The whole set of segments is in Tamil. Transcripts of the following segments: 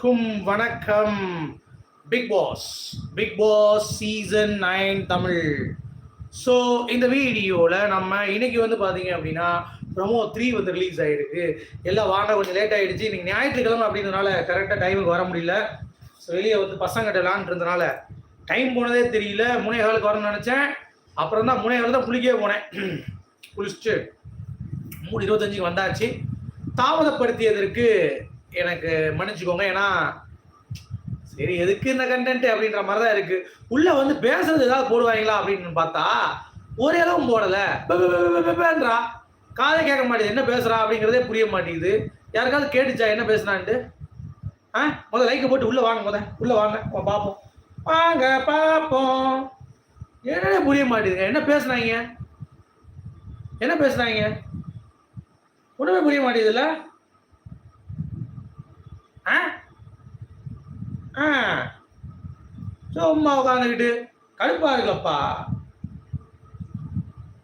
அனைவருக்கும் வணக்கம். Bigg Boss Bigg Boss season nine Tamil. So இந்த வீடியோவில் நம்ம இன்னைக்கு வந்து பார்த்தீங்க அப்படின்னா ப்ரொமோ த்ரீ வந்து ரிலீஸ் ஆகிருக்கு எல்லாம் வாங்க கொஞ்சம் லேட் ஆகிடுச்சு இன்னைக்கு ஞாயிற்றுக்கிழமை அப்படின்றதுனால கரெக்டாக டைமுக்கு வர முடியல. ஸோ வெளியே வந்து பசங்கிட்ட விளாண்டுருந்தனால டைம் போனதே தெரியல. முனைய காலுக்கு வரணும்னு நினச்சேன். அப்புறம் தான் முனைய தான் குளிக்கவே போனேன். குளிச்சுட்டு மூணு இருபத்தஞ்சுக்கு வந்தாச்சு. தாமதப்படுத்தியதற்கு எனக்கு மன்னிச்சுக்கோங்க ஏன்னா சரி எதுக்கு இந்த கண்டென்ட் அப்படின்ற மாதிரி தான் இருக்கு. உள்ள வந்து பேசுறது ஏதாவது போடுவாங்களா அப்படின்னு பார்த்தா ஒரே அளவும் போடல. பேன்றா. காதை கேட்க மாட்டேங்குது என்ன பேசுறா அப்படிங்கிறதே புரிய மாட்டேங்குது. யாருக்காவது கேட்டுச்சா என்ன பேசுனான்ட்டு ஆ? முதல்ல லைக்கை போட்டு உள்ள வாங்க முத உள்ள வாங்க பார்ப்போம் வாங்க பார்ப்போம் என்னடே புரிய மாட்டேங்குதுங்க. என்ன பேசுனாங்க என்ன பேசுனாங்க ஒன்றுமே புரிய மாட்டேங்குதுல்ல? சும்மா உட்காந்துக்கிட்டு கடுப்பா இருக்குல்லப்பா.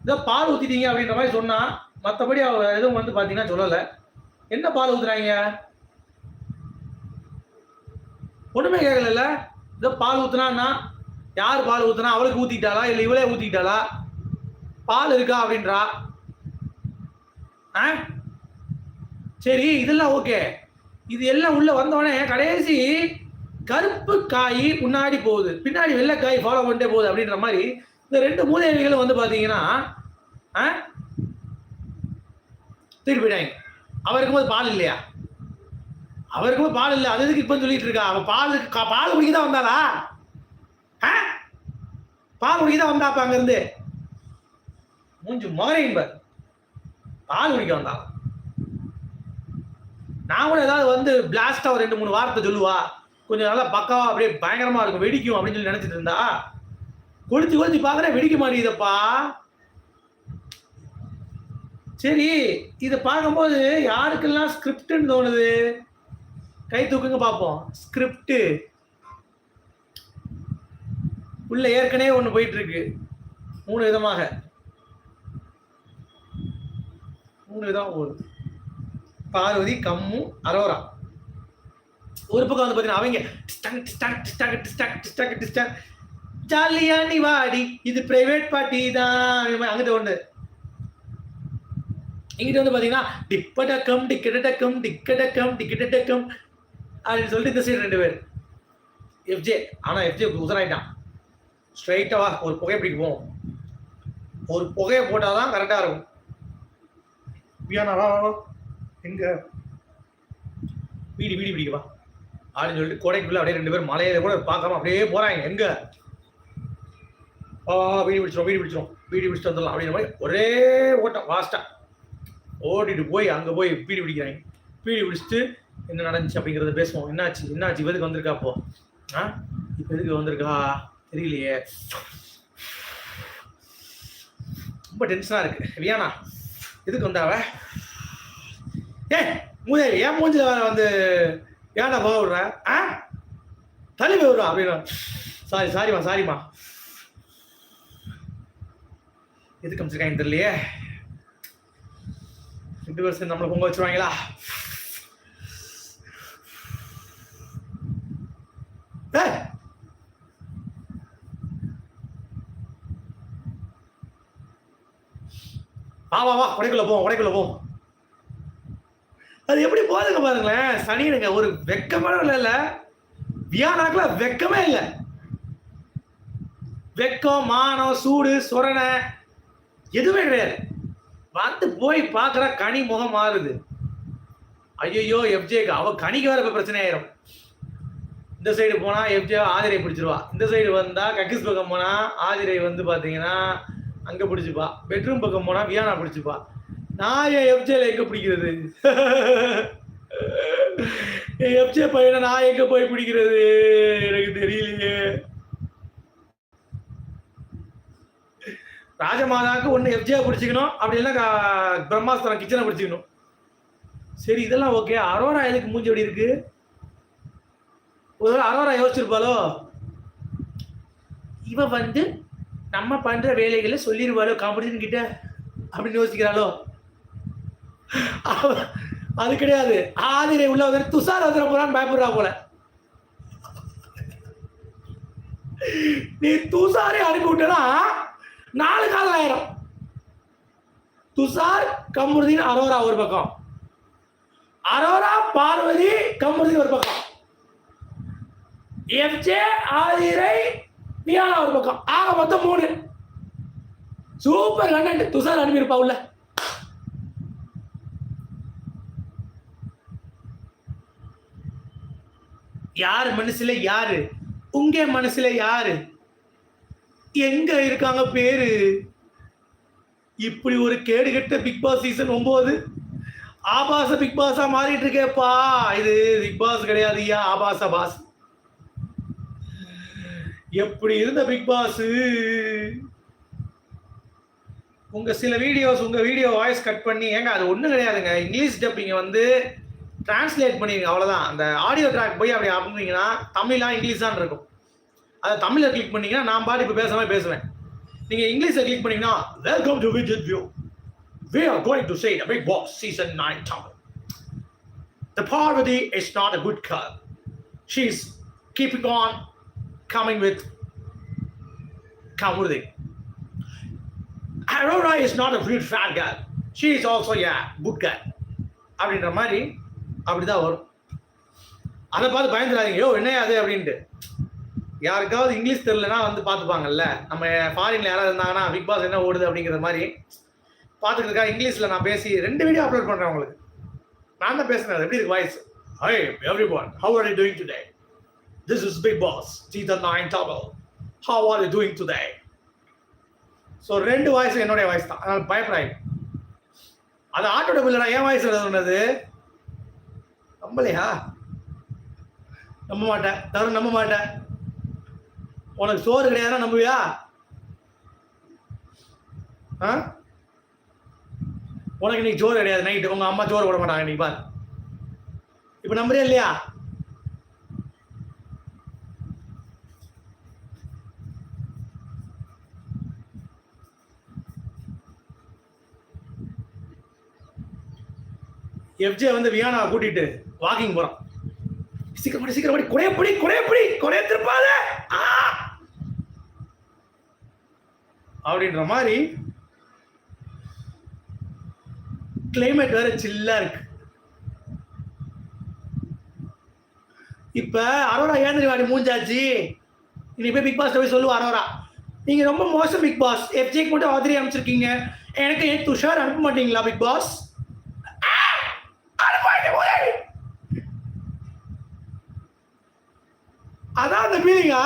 இதை பால் ஊற்றிட்டீங்க அப்படின்ற மாதிரி சொன்னா மற்றபடி அவ எதுவும் வந்து பார்த்தீங்கன்னா சொல்லலை. என்ன பால் ஊத்துறாங்க? ஒன்றுமே கேட்கல இதை பால் ஊத்துனான்னா யார் பால் ஊத்துனா? அவளுக்கு ஊற்றிக்கிட்டாளா இல்லை இவளே ஊற்றிக்கிட்டாளா பால் இருக்கா அப்படின்றா? ஆ? சரி இதெல்லாம் ஓகே. இது எல்லாம் உள்ள வந்தோடனே கடைசி கருப்பு காய் முன்னாடி போகுது. பின்னாடி வெள்ளைக்காய் ஃபாலோ பண்ணிட்டே போகுது அப்படின்ற மாதிரி இந்த ரெண்டு மூதேவிகளும் வந்து பார்த்தீங்கன்னா ஆ? திருப்பி அவருக்கு போது பால் இல்லையா? அவருக்கு போது பால் இல்லை. அது எதுக்கு இப்போ சொல்லிட்டு இருக்கா? அவன் பால் பால் குடிக்க தான் வந்தாளா ஆ? பால் குடிக்க தான் வந்தாப்பா அங்கேருந்து. மூஞ்சு முகரையும் பார் பால் குடிக்க வந்தாளா நாங்களும் ஏதாவது வந்து பிளாஸ்டா ஒரு ரெண்டு மூணு வார்த்தை சொல்லுவா. கொஞ்சம் நல்லா பக்காவா அப்படியே பயங்கரமா இருக்கும். வெடிக்கும் அப்படின்னு சொல்லி நினைச்சிட்டு இருந்தா. கொளுத்தி கொளுத்தி பாக்குறேன் வெடிக்க மாட்டேங்குதப்பா. சரி இதை பார்க்கும்போது யாருக்கெல்லாம் ஸ்கிரிப்ட்னு தோணுது? கை தூக்குங்க பார்ப்போம். ஸ்கிரிப்ட் உள்ள ஏற்கனவே ஒன்று போயிட்டு இருக்கு மூணு விதமாக. மூணு விதமாக போகுது. பார்வதி கம்மு அரோரா. ஒரு பக்கம் வந்து பார்த்தீங்கன்னா அவங்க டிஸ்டாக் டிஸ்டாக் டிஸ்டாக் டிஸ்டாக் டிஸ்டாக் டிஸ்டாக் ஜாலியா நீ வாடி இது பிரைவேட் பார்ட்டி தான். அங்கிட்ட ஒன்று இங்கிட்ட வந்து பார்த்தீங்கன்னா டிப்படக்கம் டிக்கெட்டக்கம் டிக்கடக்கம் டிக்கெட்டக்கம் அப்படின்னு சொல்லிட்டு இந்த சைடு ரெண்டு பேர். எஃப்ஜே ஆனால் எஃப்ஜே உசராயிட்டான். ஸ்ட்ரைட்டாக வா ஒரு புகை பிடிக்க ஒரு புகையை போட்டால் தான் கரெக்டாக இருக்கும். பியானா வா வா. எங்க? வீடு வீடு பிடிக்கவா அப்படின்னு சொல்லிட்டு கோடைக்குள்ள அப்படியே ரெண்டு பேரும் மலையில கூட பார்க்காம அப்படியே போறாங்க. எங்க? ஆ வீடு பிடிச்சிரும் வீடு பிடிச்சிரும். வீடு பிடிச்சிட்டு வந்துடலாம் அப்படின்ற மாதிரி ஒரே ஓட்டம் ஃபாஸ்டா ஓடிட்டு போய் அங்க போய் பீடி பிடிக்கிறாங்க. பீடி பிடிச்சிட்டு என்ன நடந்துச்சு அப்படிங்கறத பேசுவோம். என்னாச்சு? என்னாச்சு? எதுக்கு வந்திருக்கா அப்போ? ஆ? இப்போ எதுக்கு வந்திருக்கா? தெரியலையே. ரொம்ப டென்ஷனா இருக்கு. வியானா எதுக்கு வந்தாவ ஏ முதல் ஏன் மூஞ்சில வந்து ஏன்டா போக விடுற? ஆ? தள்ளி போய் அப்படின்னா. சாரி சாரிம்மா சாரிம்மா எதுக்கு அமைச்சிருக்காங்க தெரியலையே. ரெண்டு பேரும் சேர்ந்து நம்மளை பொங்க வச்சிருவாங்களா? வா வா வா உடைக்குள்ள போவோம் உடைக்குள்ள போவோம் அது எப்படி போதுங்க பாருங்களேன். சனியனுங்க ஒரு வெக்கமான இல்லை இல்ல. வியானாக்குல வெக்கமே இல்லை. வெக்கம் மானம் சூடு சொரணை எதுவுமே கிடையாது. வந்து போய் பார்க்குற கனி முகம் மாறுது. ஐயோ எஃப்ஜேக்கு அவ கனிக்கு வேற இப்போ பிரச்சனை ஆயிரும். இந்த சைடு போனால் எஃப்ஜே ஆதிரை பிடிச்சிருவா. இந்த சைடு வந்தால் கக்கிஸ் பக்கம் போனால் ஆதிரை வந்து பார்த்தீங்கன்னா அங்கே பிடிச்சிப்பா. பெட்ரூம் பக்கம் போனால் வியானா பிடிச்சிப்பா. நான் என் எஃப்ஜேல எங்க பிடிக்கிறது? என் எஃப்ஜே பையனை நான் எங்க போய் பிடிக்கிறது? எனக்கு தெரியலையே. ராஜமாதாவுக்கு ஒன்று எஃப்ஜியா பிடிச்சிக்கணும். அப்படி இல்லைன்னா கா- பிரம்மாஸ்திரம் கிச்சனை பிடிச்சிக்கணும். சரி இதெல்லாம் ஓகே அரோரா எதுக்கு மூஞ்சி எப்படி இருக்கு? ஒரு அரோரா யோசிச்சிருப்பாளோ? இவ வந்து நம்ம பண்ற வேலைகளை சொல்லிடுவாளோ காம்படிஷன் கிட்ட அப்படின்னு யோசிக்கிறாளோ? அது கிடையாது. ஆதிரை உள்ள வந்து துஷார் வந்துட போறான்னு பயப்படுறா போல. நீ துஷாரே அனுப்பி விட்டனா நாலு காலம் ஆயிரும். துஷார் கமுருதின் அரோரா ஒரு பக்கம். அரோரா பார்வதி கமுருதி ஒரு பக்கம். எஃப்ஜே ஆதிரை நியானா ஒரு பக்கம். ஆக மொத்தம் மூணு. Super content. துஷார் அனுப்பியிருப்பா உள்ள. யார் மனசுல யாரு? உங்க மனசுல யாரு? எங்க இருக்காங்க பேரு? இப்படி ஒரு கேடு கெட்ட பிக் பாஸ் சீசன் ஒன்பது? ஆபாச பிக் பாஸா மாறிட்டு இருக்கேப்பா. இது பிக் பாஸ் கிடையாது ஐயா. ஆபாச பாஸ். எப்படி இருந்த பிக் பாஸ்? உங்க சில வீடியோஸ் உங்க வீடியோ வாய்ஸ் கட் பண்ணி ஏங்க அது ஒண்ணும் கிடையாதுங்க. இங்கிலீஷ் டப்பிங்க வந்து டிரான்ஸ்லேட் பண்ணிடுங்க அவ்வளோதான் அந்த ஆடியோ ட்ராக் போய் அப்படி அப்படிங்கன்னா தமிழா இங்கிலீஷான் இருக்கும் அதை தமிழில் கிளிக் பண்ணிங்கன்னா நான் பாட்டு இப்போ பேசாமல் பேசுவேன் நீங்கள் இங்கிலீஷில் கிளிக் பண்ணீங்கன்னா welcome to Vijith view we are going to say Bigg Boss season nine Tamil the Parvathi is not a good car she is keeping on coming with Kamruthi Aurora is not a feet fate care she is also a good care அப்படின்ற மாதிரி அப்படிதான் வரும். அதை பார்த்து பயந்துடாதீங்க. யோ என்ன அது அப்படின்ட்டு. யாருக்காவது இங்கிலீஷ் தெரியலனா வந்து பார்த்துப்பாங்கல்ல. நம்ம ஃபாரின்ல யாராவது இருந்தாங்கன்னா பிக் பாஸ் என்ன ஓடுது? அப்படிங்கிற மாதிரி பார்த்துக்கிறதுக்காக இங்கிலீஷில் நான் பேசி ரெண்டு வீடியோ அப்லோட் பண்ணுறேன் உங்களுக்கு. நான் தான் பேசுனேன். எப்படி இருக்கு voice hi everyone how are you doing today this is Bigg Boss season nine Tamil how are you doing today so ரெண்டு வாய்ஸ் என்னுடைய வாய்ஸ் தான். அதனால் பயப்படாது அது ஆட்டோட பில்லடா என் வாய்ஸ் சொன்னது? நம்பலையா? நம்ப மாட்டேன் தவிர நம்ப மாட்டேன். உனக்கு சோறு கிடையாதுன்னா நம்புவியா? ஆ? உனக்கு இன்னைக்கு சோறு கிடையாது நைட்டு உங்க அம்மா சோறு போட மாட்டாங்க இன்னைக்கு பார். இப்போ நம்புறியா இல்லையா? எஃப்ஜே வந்து வியானா கூட்டிட்டு வாக்கிங் போறான். சீக்கிரம் சீக்கிரம் படி குறையப்படி குறையப்படி குறைய திருப்பாத. ஆ! அப்படின்ற மாதிரி கிளைமேட் வேற சில்லா இருக்கு. இப்ப அரோரா ஏந்திரி வாடி மூஞ்சாச்சு? இனி போய் பிக் பாஸ் போய் சொல்லுவோம் அரோரா. நீங்க ரொம்ப மோசம் பிக் பாஸ் எஃப்ஜேக்கு மட்டும் ஆதரி அமைச்சிருக்கீங்க எனக்கு ஏன் துஷார் அனுப்ப மாட்டீங்களா பிக் பாஸ் அதான் அந்த ஃபீலிங்கா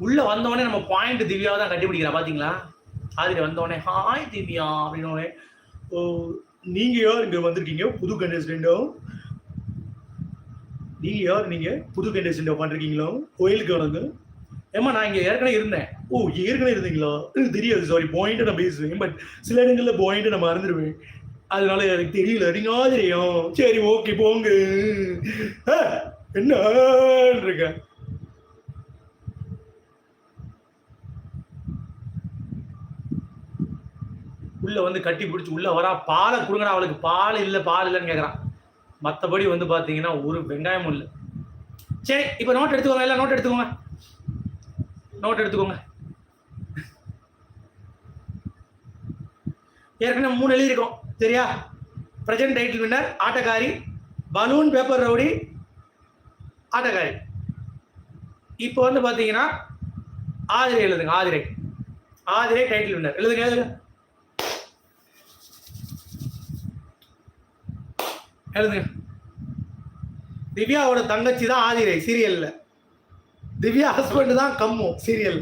உள்ள வந்தவொடனே நம்ம பாயிண்ட் திவ்யாவை தான் கண்டுபிடிக்கிறா பாத்தீங்களா? ஆதிரி வந்தவொடனே ஹாய் திவ்யா அப்படின்னு ஓ நீங்க யார்? இங்க வந்திருக்கீங்க புது கண்டஸ்டண்டும் நீங்க யார்? நீங்க புது கண்டஸ்டண்ட் உட்காந்துருக்கீங்களோ கோயிலுக்கு வரங்க ஏமா நான் இங்க ஏற்கனவே இருந்தேன். ஓ ஏற்கனவே இருந்தீங்களா? தெரியாது சாரி பாயிண்ட் நான் பேசுவேன் பட் சில இடங்கள்ல பாயிண்ட் நான் மறந்துடுவேன். அதனால எனக்கு தெரியல நீங்க ஆதிரியம் சரி ஓகே போங்க. என்ன இருக்க உள்ள வந்து கட்டி பிடிச்சி உள்ள வரா பாலை கொடுங்கடா அவளுக்கு. பால் இல்லை பால் இல்லைன்னு கேட்குறான் மற்றபடி வந்து பார்த்தீங்கன்னா ஒரு வெங்காயமும் இல்லை. சரி இப்போ நோட் எடுத்துக்கோங்க எல்லாம் நோட் எடுத்துக்கோங்க. நோட் எடுத்துக்கோங்க. ஏற்கனவே மூணு எழுதியிருக்கோம். சரியா? பிரசன்ட் டைட்டில் வின்னர் ஆட்டக்காரி பலூன் பேப்பர் ரவுடி ஆட்டக்காரி. இப்போ வந்து பார்த்தீங்கன்னா ஆதிரை எழுதுங்க ஆதிரை. ஆதிரை டைட்டில் வின்னர் எழுதுங்க எழுதுங்க. எழுதுங்க. திவ்யாவோட தங்கச்சி தான் ஆதிரை சீரியல்ல திவ்யா ஹஸ்பண்ட் தான் கம்மு சீரியல்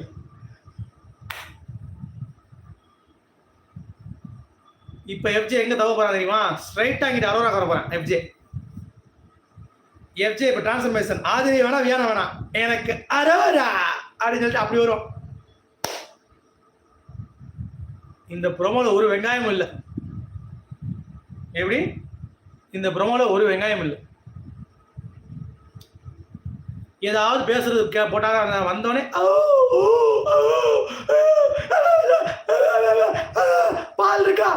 இப்போ எஃப்ஜே எங்கே தவ போறான் தெரியுமா? ஸ்ட்ரைட்டாக இங்கிட்ட அரோரா வர போகிறேன் எஃப்ஜே எஃப்ஜே இப்போ டிரான்ஸ்ஃபர்மேஷன் ஆதிரி வேணா வியானா வேணாம் எனக்கு அரோரா அப்படின்னு சொல்லிட்டு அப்படி வரும். இந்த ப்ரோமோல ஒரு வெங்காயமும் இல்லை. எப்படி? இந்த ப்ரோமோல ஒரு வெங்காயம் இல்லை. ஏதாவது பேசுறது கே போட்டாங்க. வந்தோடனே பால் இருக்கா?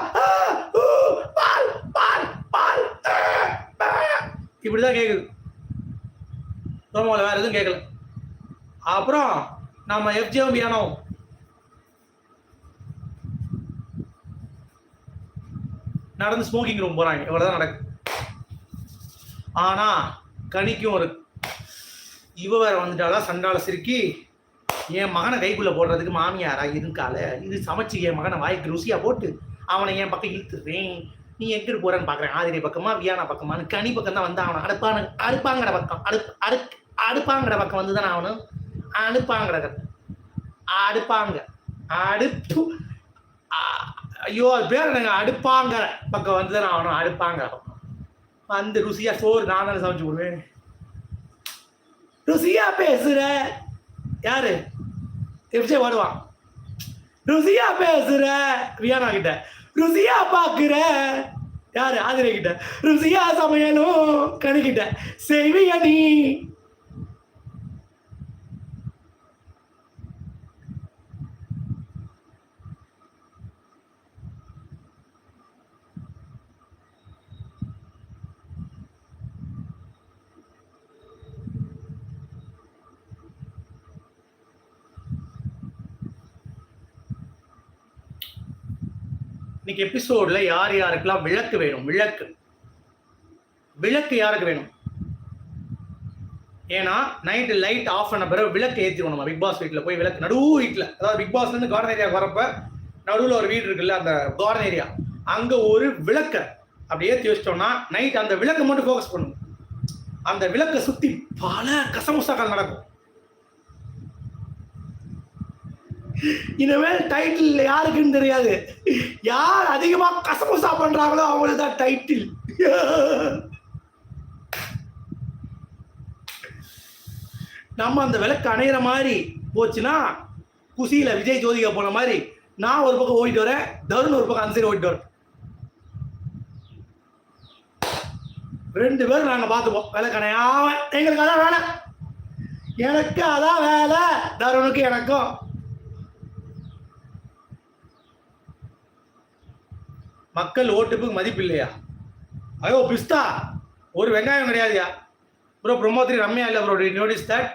பால் பால் பால் இப்படிதான் கேட்குது ரோமாவில் வேற எதுவும் கேட்கல அப்புறம் நம்ம எஃப்ஜிஎம் பியானோ நடந்து ஸ்மோக்கிங் ரூம் போறாங்க. இவ்வளவுதான் நடக்கு ஆனால் கணிக்கும் ஒரு இவ வேற வந்துட்டாளா? சண்டால சிரிக்கி என் மகனை கைக்குள்ள போடுறதுக்கு மாமியாரா? இருக்கால இது சமைச்சு என் மகனை வாய்க்கு ருசியா போட்டு அவனை என் பக்கம் இழுத்துறேன். நீ எங்கிட்டு போறேன்னு பாக்குறேன். ஆதிரி பக்கமா வியானா பக்கமான்னு கனி பக்கம் தான் வந்து அவனை. அடுப்பானு அடுப்பாங்கட பக்கம். அடுப்பு அடுப் அடுப்பாங்கிற பக்கம் வந்து தானே அவனு அடுப்பாங்கட அடுப்பாங்க. அடுப்பு. ஐயோ அது பேர் என்னங்க? அடுப்பாங்கிற பக்கம் வந்து தானே ஆகணும் அடுப்பாங்கிற பக்கம். வந்து ருசியா சோறு நான் தானே சமைச்சு விடுவேன் ருசியா பேசுற? யாரு? எப்படி வருவான் ருசியா பேசுற? வியானா கிட்ட. ருசியா பாக்குற? யாரு? ஆதிரை கிட்ட ருசியா சமையலும் கணிக்கிட்ட செய்வியா நீ இன்னைக்கு எபிசோட்ல யார் யாருக்கெல்லாம் விளக்கு வேணும்? விளக்கு. விளக்கு யாருக்கு வேணும்? ஏன்னா நைட்டு லைட் ஆஃப் பண்ண பிறகு விளக்கு ஏற்றிடுவோம் நம்ம. பிக் பாஸ் வீட்டில் போய் விளக்கு. நடு வீட்டில். அதாவது பிக் பாஸ்ல இருந்து கார்டன் ஏரியா வரப்ப நடுவில் ஒரு வீடு இருக்குல்ல அந்த கார்டன் ஏரியா அங்கே ஒரு விளக்க அப்படி ஏற்றி வச்சிட்டோம்னா நைட் அந்த விளக்கை மட்டும் ஃபோக்கஸ் பண்ணும். அந்த விளக்கை சுற்றி பல கசமுசாக்கள் நடக்கும். இனிமேல் டைட்டில் யாருக்குன்னு தெரியாது. யார் அதிகமா கசமுசா பண்றாங்களோ அவங்களுக்கு தான் டைட்டில் நம்ம அந்த விளக்கு அணையிற மாதிரி போச்சுன்னா குசியில விஜய் ஜோதிகா போன மாதிரி நான் ஒரு பக்கம் ஓடிட்டு வரேன் தருண் ஒரு பக்கம் அந்த சைடு ஓடிட்டு வரேன். ரெண்டு பேரும் நாங்க பார்த்துப்போம். விளக்கணையாம எங்களுக்கு அதான் வேலை. எனக்கு அதான் வேலை. தருணுக்கு எனக்கும். மக்கள் ஓட்டுப்புக்கு மதிப்பு இல்லையா ஐயோ பிஸ்தா! ஒரு வெங்காயம் கிடையாதுயா? ப்ரோ பிரமோத்ரி ரம்யா இல்லை ப்ரோ நோட்டீஸ் தட்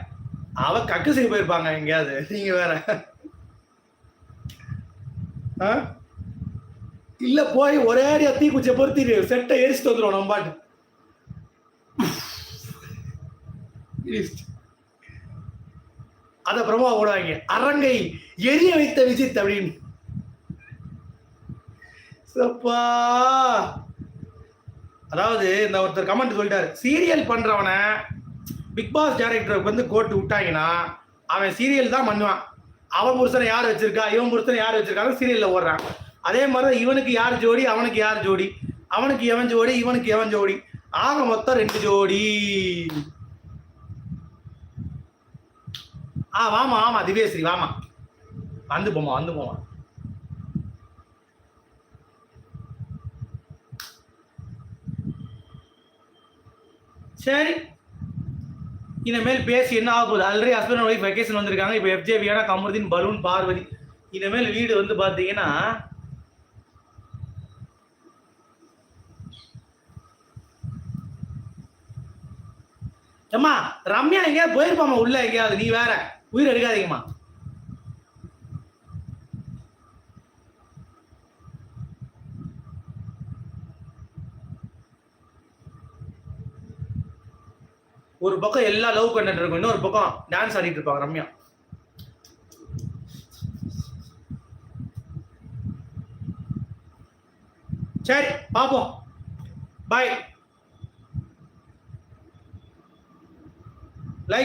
அவ செய்ய போயிருப்பாங்க எங்கேயாவது. நீங்க வேற. ஆ? இல்ல போய் ஒரே அடியா தீக்குச்சியை பொருத்திட்டு செட்டை எரிச்சிட்டு வந்துடும் நம்ம பாட்டு. அத பிரமா ஓடுவாங்க அரங்கை எரிய வைத்த விஜித் அப்படின்னு. சப்பா அதாவது இந்த ஒருத்தர் கமெண்ட் சொல்லிட்டாரு. சீரியல் பண்றவனை பிக் பாஸ் டேரக்டருக்கு வந்து கோட்டு விட்டாங்கன்னா அவன் சீரியல் தான் பண்ணுவான். அவன் புருஷனை யார் வச்சிருக்கா? இவன் புருஷனை யார் வச்சிருக்காங்க? சீரியல்ல ஓடுறான். அதே மாதிரி தான் இவனுக்கு யார் ஜோடி? அவனுக்கு யார் ஜோடி? அவனுக்கு எவன் ஜோடி? இவனுக்கு எவன் ஜோடி? ஆக மொத்தம் ரெண்டு ஜோடி. ஆ வாமா ஆமா திவ்யஸ்ரீ வாமா. வந்து போமா வந்து போமா சரி. இனிமேல் பேசி என்ன ஆக போகுது? ஆல்ரெடி ஹஸ்பண்ட் ஒய்ஃப் வெக்கேஷன் வந்திருக்காங்க. இப்போ எஃப்ஜே வியானா கமருதீன் பலூன் பார்வதி இனிமேல் வீடு வந்து பார்த்தீங்கன்னா அம்மா ரம்யா எங்கேயாவது போயிருப்பாமா உள்ள எங்கேயாவது. நீ வேற உயிர் எடுக்காதீங்கம்மா. ஒரு பக்கம் எல்லா லவ் கண்டென்ட் இருக்கும் இன்னொரு பக்கம் டான்ஸ் ஆடிட்டு இருப்பாங்க ரம்யா. சரி பாப்போம் பாய்